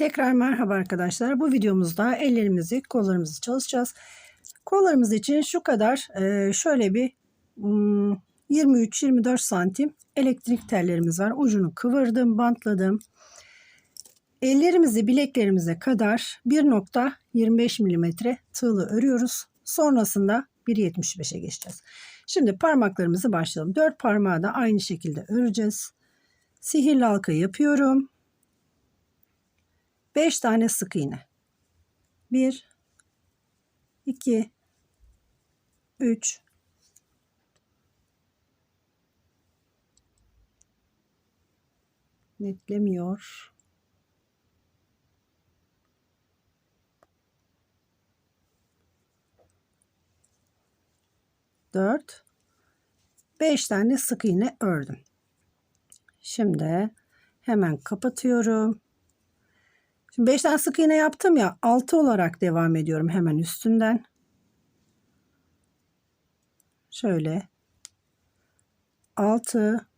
Tekrar merhaba arkadaşlar. Bu videomuzda ellerimizi, kollarımızı çalışacağız. Kollarımız için şu kadar e, şöyle bir hmm, 23-24 santim elektrik tellerimiz var. Ucunu kıvırdım, bantladım. Ellerimizi bileklerimize kadar 1.25 milimetre tığlı örüyoruz. Sonrasında 1.75'e geçeceğiz. Şimdi parmaklarımızı başlayalım. 4 parmağı da aynı şekilde öreceğiz. Sihirli halka yapıyorum. 5 tane sık iğne. 1 2 3 netlemiyor. Dört, beş tane sık iğne ördüm. Şimdi hemen kapatıyorum. Şimdi 5 tane sık iğne yaptım ya 6 olarak devam ediyorum hemen üstünden. Şöyle 6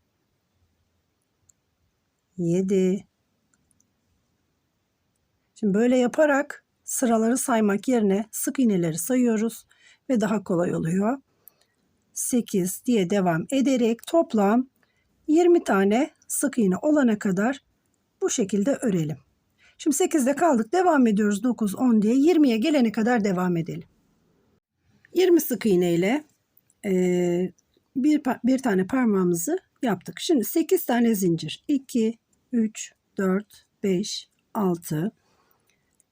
7 Şimdi böyle yaparak sıraları saymak yerine sık iğneleri sayıyoruz ve daha kolay oluyor. 8 diye devam ederek toplam 20 tane sık iğne olana kadar bu şekilde örelim. Şimdi 8'de kaldık. Devam ediyoruz 9, 10 diye 20'ye gelene kadar devam edelim. 20 sık iğne ile e, bir, bir tane parmağımızı yaptık. Şimdi 8 tane zincir. 2, 3, 4, 5, 6,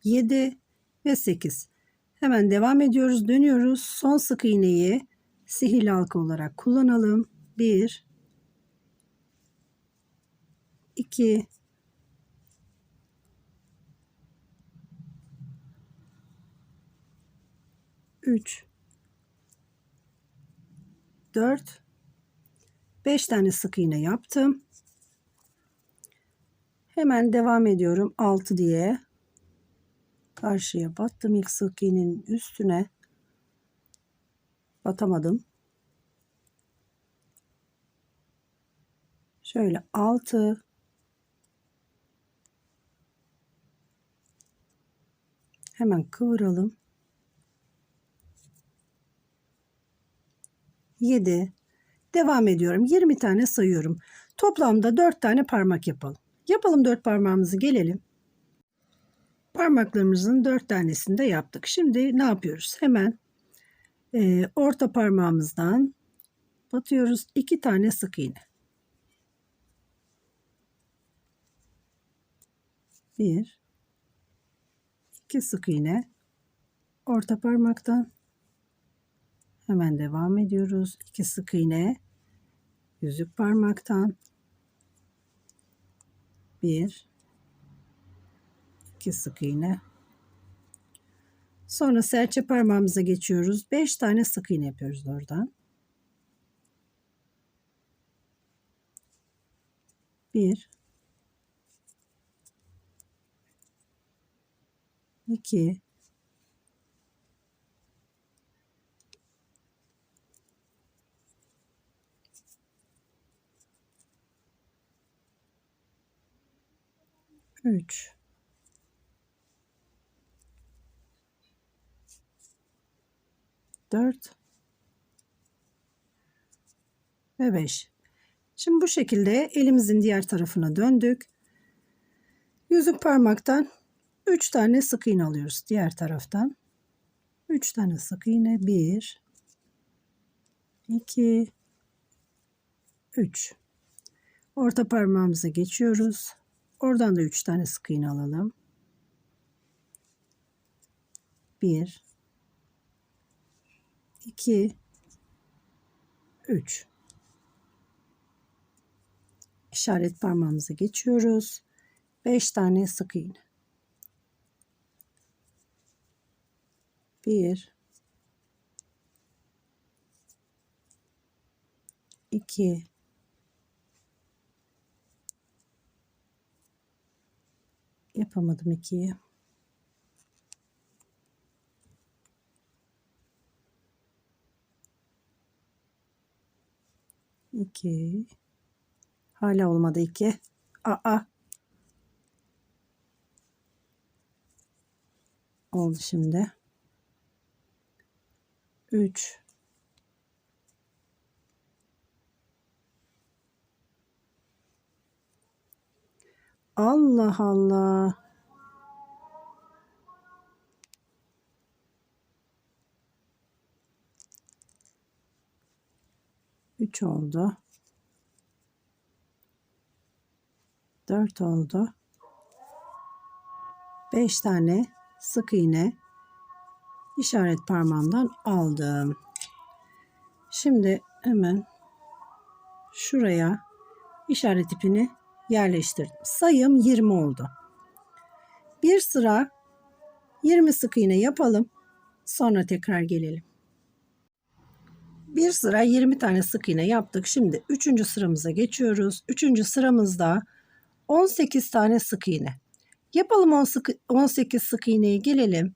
7 ve 8. Hemen devam ediyoruz. Dönüyoruz. Son sık iğneyi sihirli halka olarak kullanalım. 1, 2, 3 4 5 tane sık iğne yaptım. Hemen devam ediyorum 6 diye. Karşıya battım ilk sık iğnenin üstüne. Batamadım. Şöyle 6 Hemen kıvıralım. 7 devam ediyorum. 20 tane sayıyorum. Toplamda 4 tane parmak yapalım. Yapalım 4 parmağımızı gelelim. Parmaklarımızın 4 tanesini de yaptık. Şimdi ne yapıyoruz? Hemen e, orta parmağımızdan batıyoruz. 2 tane sık iğne. 1 2 sık iğne. Orta parmaktan Hemen devam ediyoruz. 2 sık iğne. Yüzük parmaktan. 1 2 sık iğne. Sonra serçe parmağımıza geçiyoruz. 5 tane sık iğne yapıyoruz oradan. 1 2 3 4 ve 5. Şimdi bu şekilde elimizin diğer tarafına döndük. Yüzük parmaktan 3 tane sık iğne alıyoruz diğer taraftan. 3 tane sık iğne 1 2 3 orta parmağımıza geçiyoruz. Oradan da 3 tane sık iğne alalım. 1 2 3 işaret parmağımıza geçiyoruz. 5 tane sık iğne. 1 2 Yapamadım ikiyi. İki. Hala olmadı iki. Aa. oldu şimdi. 3 Allah Allah. Üç oldu. Dört oldu. Beş tane sık iğne işaret parmağımdan aldım. Şimdi hemen şuraya işaret ipini yerleştirdim. Sayım 20 oldu. Bir sıra 20 sık iğne yapalım. Sonra tekrar gelelim. Bir sıra 20 tane sık iğne yaptık. Şimdi 3. sıramıza geçiyoruz. 3. sıramızda 18 tane sık iğne. Yapalım 10 sık, 18 sık iğneyi gelelim.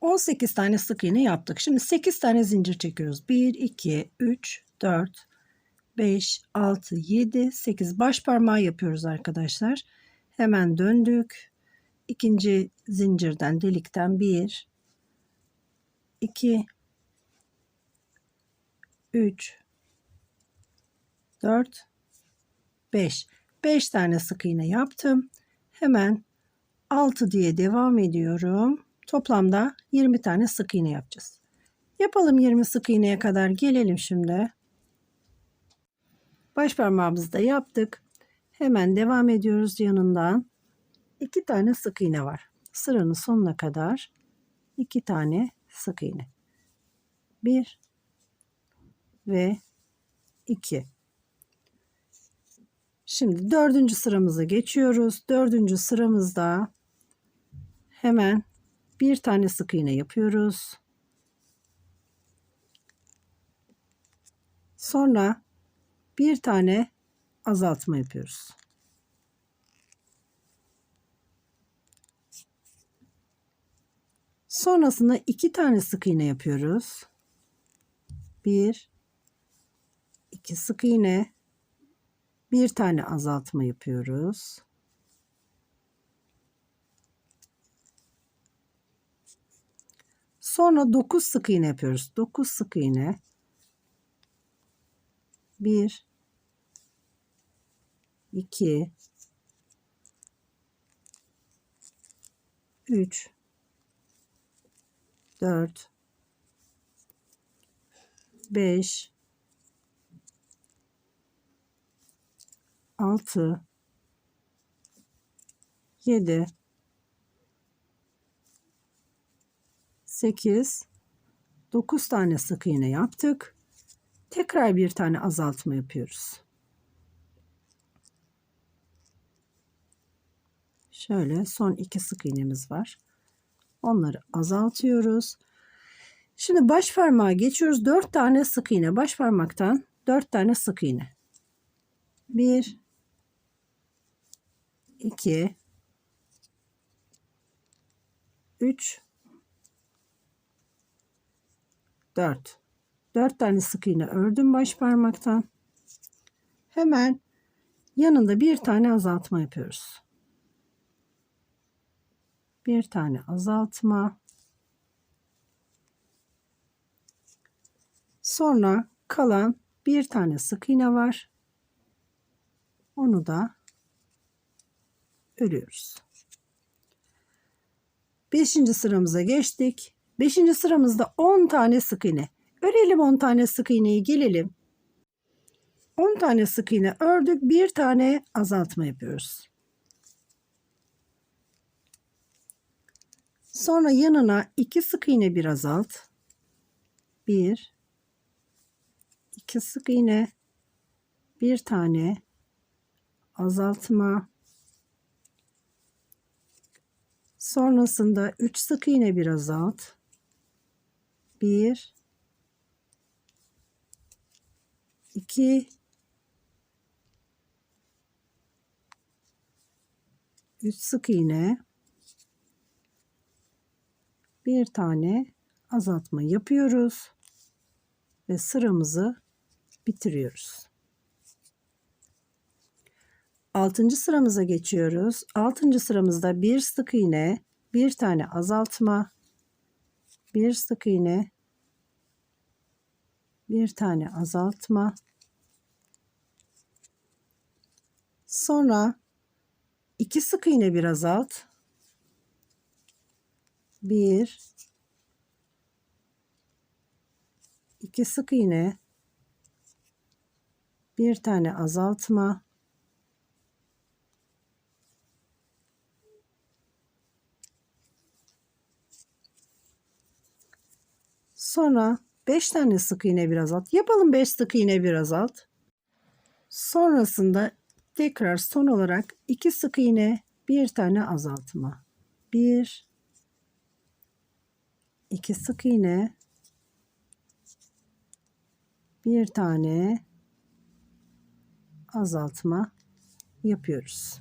18 tane sık iğne yaptık. Şimdi 8 tane zincir çekiyoruz. 1, 2, 3, 4, 5, 6, 7, 8 baş parmağı yapıyoruz arkadaşlar. Hemen döndük. İkinci zincirden delikten 1, 2, 3, 4, 5. 5 tane sık iğne yaptım. Hemen 6 diye devam ediyorum. Toplamda 20 tane sık iğne yapacağız. Yapalım 20 sık iğneye kadar gelelim şimdi. Baş parmağımızı da yaptık. Hemen devam ediyoruz yanından. 2 tane sık iğne var. Sıranın sonuna kadar 2 tane sık iğne. 1 ve 2. Şimdi dördüncü sıramıza geçiyoruz. Dördüncü sıramızda hemen bir tane sık iğne yapıyoruz. Sonra bir tane azaltma yapıyoruz. Sonrasında iki tane sık iğne yapıyoruz. Bir, iki sık iğne, bir tane azaltma yapıyoruz. Sonra 9 sık iğne yapıyoruz. 9 sık iğne. 1 2 3 4 5 6 7 8 9 tane sık iğne yaptık. Tekrar bir tane azaltma yapıyoruz. Şöyle son iki sık iğnemiz var. Onları azaltıyoruz. Şimdi baş parmağa geçiyoruz. 4 tane sık iğne. Baş parmaktan 4 tane sık iğne. 1 2 3 4 4 tane sık iğne ördüm baş parmaktan. Hemen yanında bir tane azaltma yapıyoruz. Bir tane azaltma. Sonra kalan bir tane sık iğne var. Onu da örüyoruz. Beşinci sıramıza geçtik. Beşinci sıramızda 10 tane sık iğne. Örelim 10 tane sık iğneyi gelelim. 10 tane sık iğne ördük. Bir tane azaltma yapıyoruz. Sonra yanına 2 sık iğne bir azalt. 1 2 sık iğne. Bir tane azaltma. Sonrasında 3 sık iğne bir azalt. 1 2 3 sık iğne bir tane azaltma yapıyoruz ve sıramızı bitiriyoruz. Altıncı sıramıza geçiyoruz. Altıncı sıramızda bir sık iğne, bir tane azaltma, bir sık iğne, bir tane azaltma. Sonra iki sık iğne bir azalt. Bir, iki sık iğne, bir tane azaltma. Sonra 5 tane sık iğne bir azalt. Yapalım 5 sık iğne bir azalt. Sonrasında tekrar son olarak 2 sık iğne bir tane azaltma. 1 2 sık iğne bir tane azaltma yapıyoruz.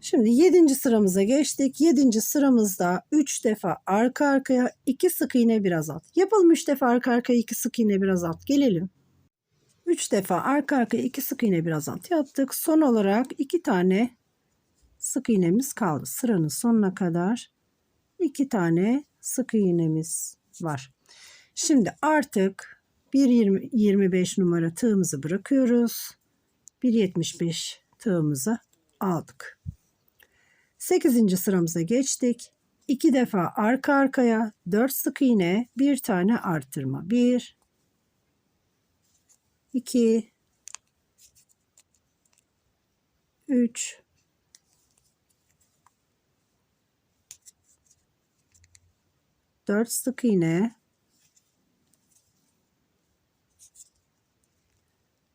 Şimdi 7. sıramıza geçtik. 7. sıramızda 3 defa arka arkaya 2 sık iğne bir azalt. Yapalım 3 defa arka arkaya 2 sık iğne bir azalt. Gelelim. 3 defa arka arkaya 2 sık iğne bir azalt yaptık. Son olarak 2 tane sık iğnemiz kaldı. Sıranın sonuna kadar 2 tane sık iğnemiz var. Şimdi artık 1.25 numara tığımızı bırakıyoruz. 1.75 tığımızı aldık. 8. sıramıza geçtik. 2 defa arka arkaya 4 sık iğne, bir tane artırma. 1 2 3 4 sık iğne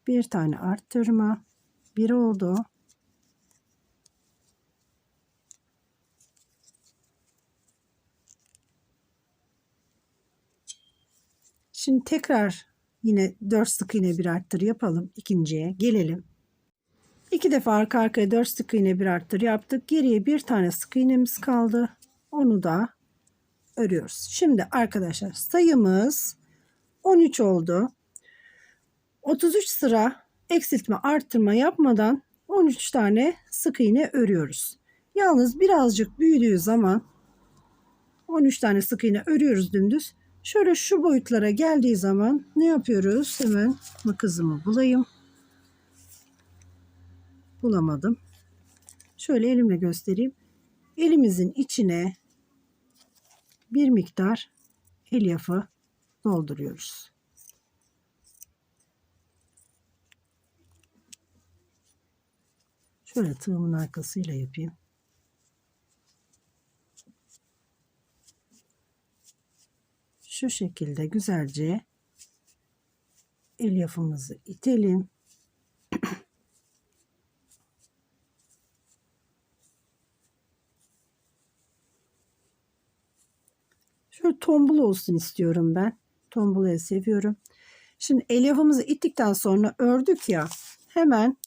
bir tane arttırma bir oldu Şimdi tekrar yine 4 sık iğne bir arttır yapalım ikinciye gelelim. İki defa arka arkaya 4 sık iğne bir arttır yaptık. Geriye bir tane sık iğnemiz kaldı. Onu da örüyoruz. Şimdi arkadaşlar sayımız 13 oldu. 33 sıra eksiltme arttırma yapmadan 13 tane sık iğne örüyoruz. Yalnız birazcık büyüdüğü zaman 13 tane sık iğne örüyoruz dümdüz. Şöyle şu boyutlara geldiği zaman ne yapıyoruz? Hemen makasımı bulayım. Bulamadım. Şöyle elimle göstereyim. Elimizin içine bir miktar elyafı dolduruyoruz. Şöyle tığımın arkasıyla yapayım. şu şekilde güzelce elyafımızı itelim. Şöyle tombul olsun istiyorum ben. Tombulayı seviyorum. Şimdi elyafımızı ittikten sonra ördük ya hemen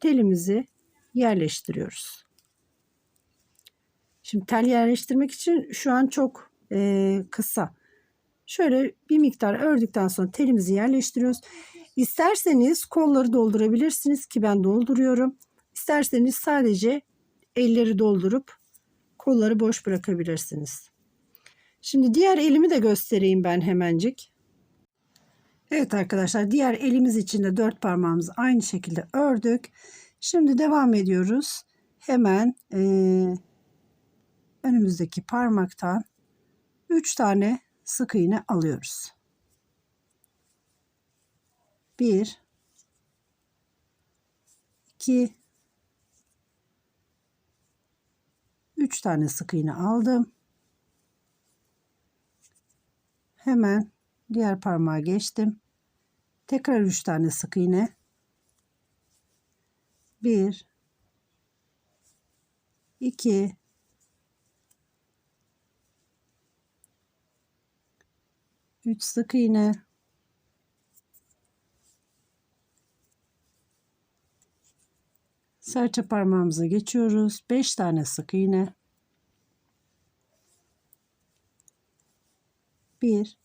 telimizi yerleştiriyoruz. Şimdi tel yerleştirmek için şu an çok e, kısa. Şöyle bir miktar ördükten sonra telimizi yerleştiriyoruz. İsterseniz kolları doldurabilirsiniz ki ben dolduruyorum. İsterseniz sadece elleri doldurup kolları boş bırakabilirsiniz. Şimdi diğer elimi de göstereyim ben hemencik. Evet arkadaşlar diğer elimiz için de dört parmağımızı aynı şekilde ördük. Şimdi devam ediyoruz. Hemen e, önümüzdeki parmaktan 3 tane sık iğne alıyoruz. 1 2 3 tane sık iğne aldım. Hemen diğer parmağa geçtim. Tekrar 3 tane sık iğne. 1 2 3 sık iğne serçe parmağımıza geçiyoruz 5 tane sık iğne 1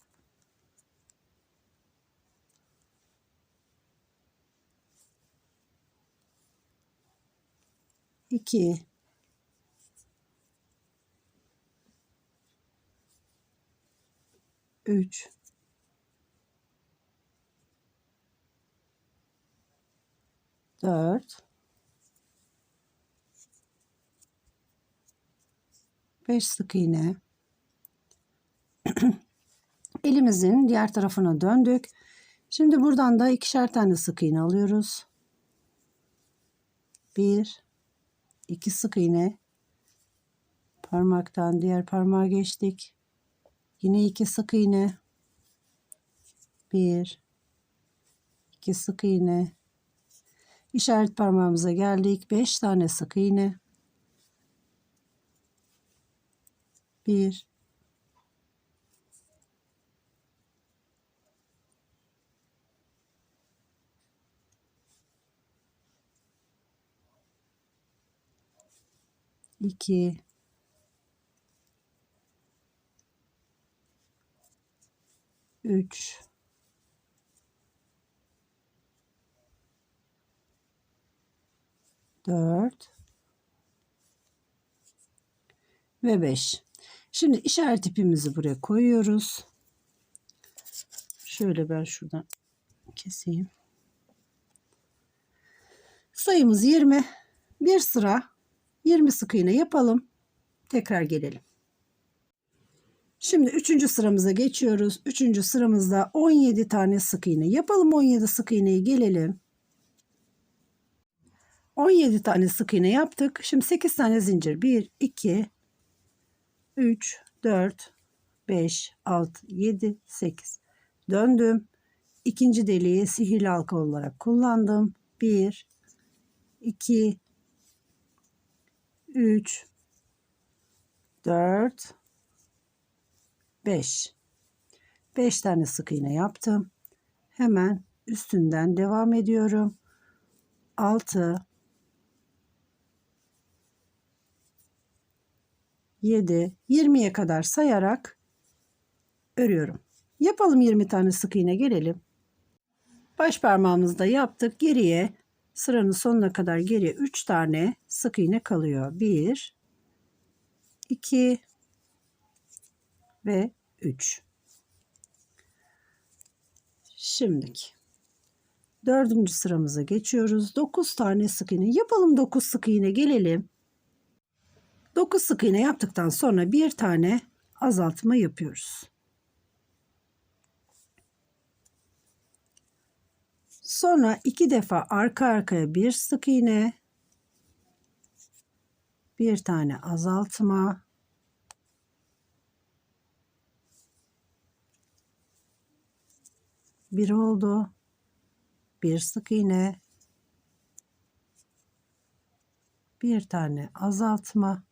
2 3 4 5 sık iğne elimizin diğer tarafına döndük. Şimdi buradan da ikişer tane sık iğne alıyoruz. 1 2 sık iğne parmaktan diğer parmağa geçtik. Yine 2 sık iğne 1 2 sık iğne işaret parmağımıza geldik. 5 tane sık iğne 1 2 3 4 ve 5. Şimdi işaret ipimizi buraya koyuyoruz. Şöyle ben şuradan keseyim. Sayımız 20. Bir sıra 20 sık iğne yapalım. Tekrar gelelim. Şimdi 3. sıramıza geçiyoruz. 3. sıramızda 17 tane sık iğne yapalım. 17 sık iğneyi gelelim. 17 tane sık iğne yaptık. Şimdi 8 tane zincir. 1, 2, 3, 4, 5, 6, 7, 8. Döndüm. İkinci deliği sihirli halka olarak kullandım. 1, 2, 3, 4, 5. 5 tane sık iğne yaptım. Hemen üstünden devam ediyorum. 6, 7, 20'ye kadar sayarak örüyorum. Yapalım 20 tane sık iğne gelelim. Baş parmağımızda yaptık. Geriye sıranın sonuna kadar geriye 3 tane sık iğne kalıyor. 1 2 ve 3. Şimdiki dördüncü sıramıza geçiyoruz. 9 tane sık iğne. Yapalım 9 sık iğne gelelim. 9 sık iğne yaptıktan sonra bir tane azaltma yapıyoruz. Sonra iki defa arka arkaya bir sık iğne, bir tane azaltma, bir oldu, bir sık iğne, bir tane azaltma,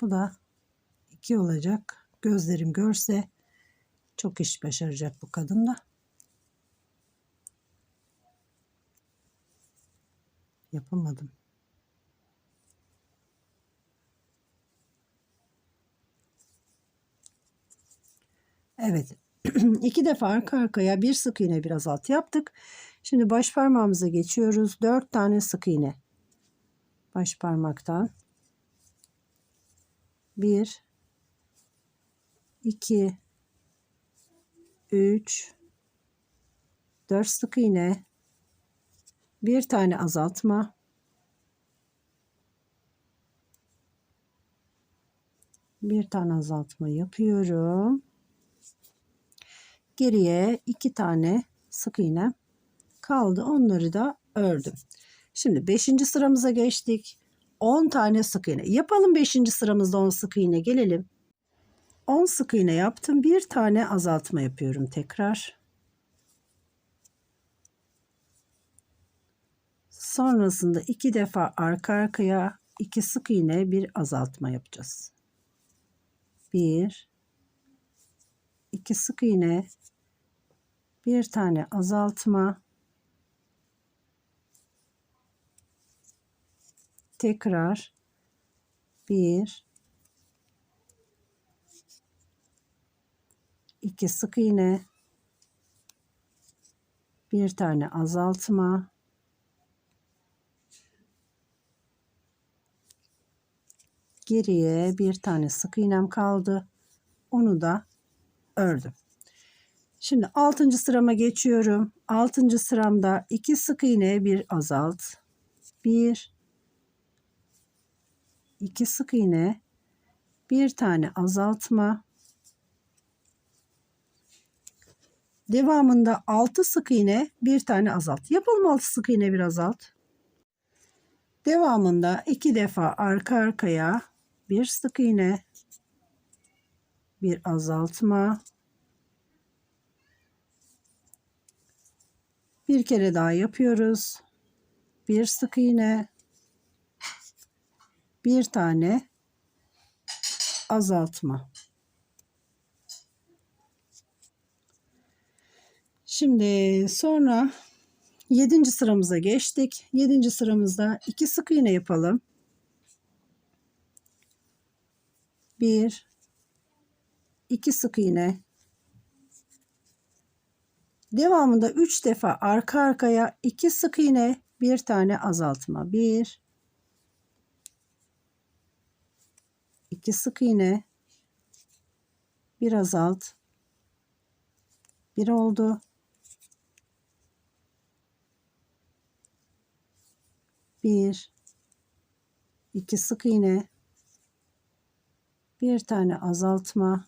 bu da iki olacak. Gözlerim görse çok iş başaracak bu kadın da. Yapamadım. Evet. iki defa arka arkaya bir sık iğne biraz alt yaptık. Şimdi baş parmağımıza geçiyoruz. Dört tane sık iğne. Baş parmaktan 1 2 3 4 sık iğne bir tane azaltma bir tane azaltma yapıyorum geriye iki tane sık iğne kaldı onları da ördüm şimdi 5. sıramıza geçtik 10 tane sık iğne. Yapalım 5. sıramızda 10 sık iğne gelelim. 10 sık iğne yaptım. Bir tane azaltma yapıyorum tekrar. Sonrasında iki defa arka arkaya iki sık iğne bir azaltma yapacağız. Bir, iki sık iğne, bir tane azaltma, tekrar bir iki sık iğne bir tane azaltma Geriye bir tane sık iğnem kaldı. Onu da ördüm. Şimdi 6. sırama geçiyorum. 6. sıramda 2 sık iğne bir azalt. 1 2 sık iğne bir tane azaltma. Devamında 6 sık iğne bir tane azalt. Yapalım 6 sık iğne bir azalt. Devamında iki defa arka arkaya bir sık iğne bir azaltma bir kere daha yapıyoruz. Bir sık iğne bir tane azaltma. Şimdi sonra 7. sıramıza geçtik. 7. sıramızda 2 sık iğne yapalım. 1 2 sık iğne. Devamında 3 defa arka arkaya 2 sık iğne, bir tane azaltma. 1 2 sık iğne, bir azalt. 1 oldu. Bir, iki sık iğne, bir tane azaltma,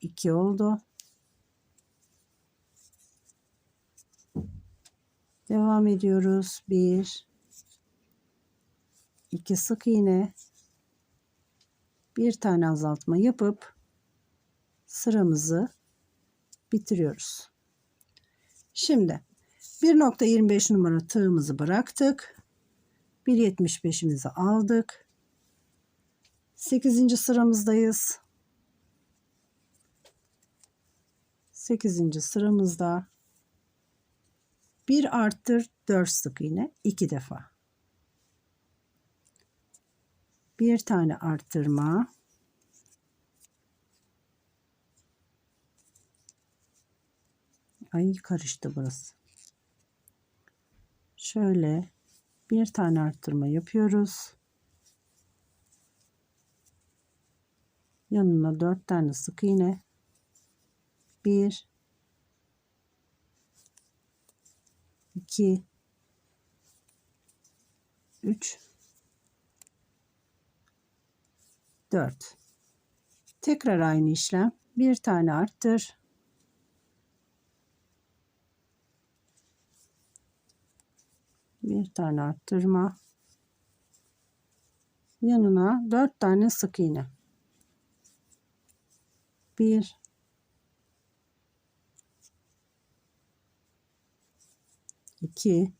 iki oldu. Devam ediyoruz. Bir, iki sık iğne, bir tane azaltma yapıp sıramızı bitiriyoruz. Şimdi 1.25 numara tığımızı bıraktık. 1.75'imizi aldık. 8. sıramızdayız. 8. sıramızda bir arttır 4 sık iğne 2 defa. Bir tane arttırma. Ay karıştı burası. Şöyle bir tane arttırma yapıyoruz. Yanına dört tane sık iğne. Bir, iki, üç, dört. Tekrar aynı işlem. Bir tane arttır. bir tane arttırma yanına dört tane sık iğne bir. İki.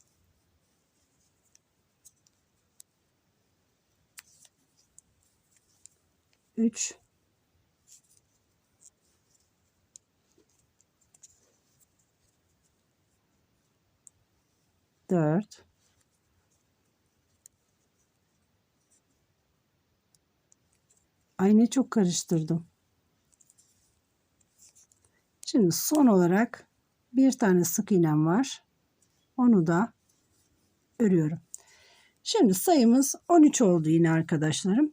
Üç. Dört. Ay ne çok karıştırdım. Şimdi son olarak bir tane sık iğnem var. Onu da örüyorum. Şimdi sayımız 13 oldu yine arkadaşlarım.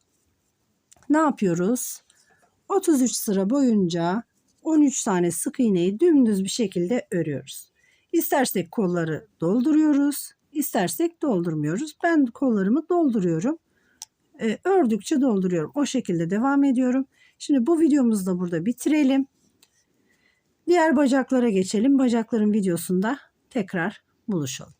Ne yapıyoruz? 33 sıra boyunca 13 tane sık iğneyi dümdüz bir şekilde örüyoruz. İstersek kolları dolduruyoruz, istersek doldurmuyoruz. Ben kollarımı dolduruyorum e, ördükçe dolduruyorum. O şekilde devam ediyorum. Şimdi bu videomuzu da burada bitirelim. Diğer bacaklara geçelim. Bacakların videosunda tekrar buluşalım.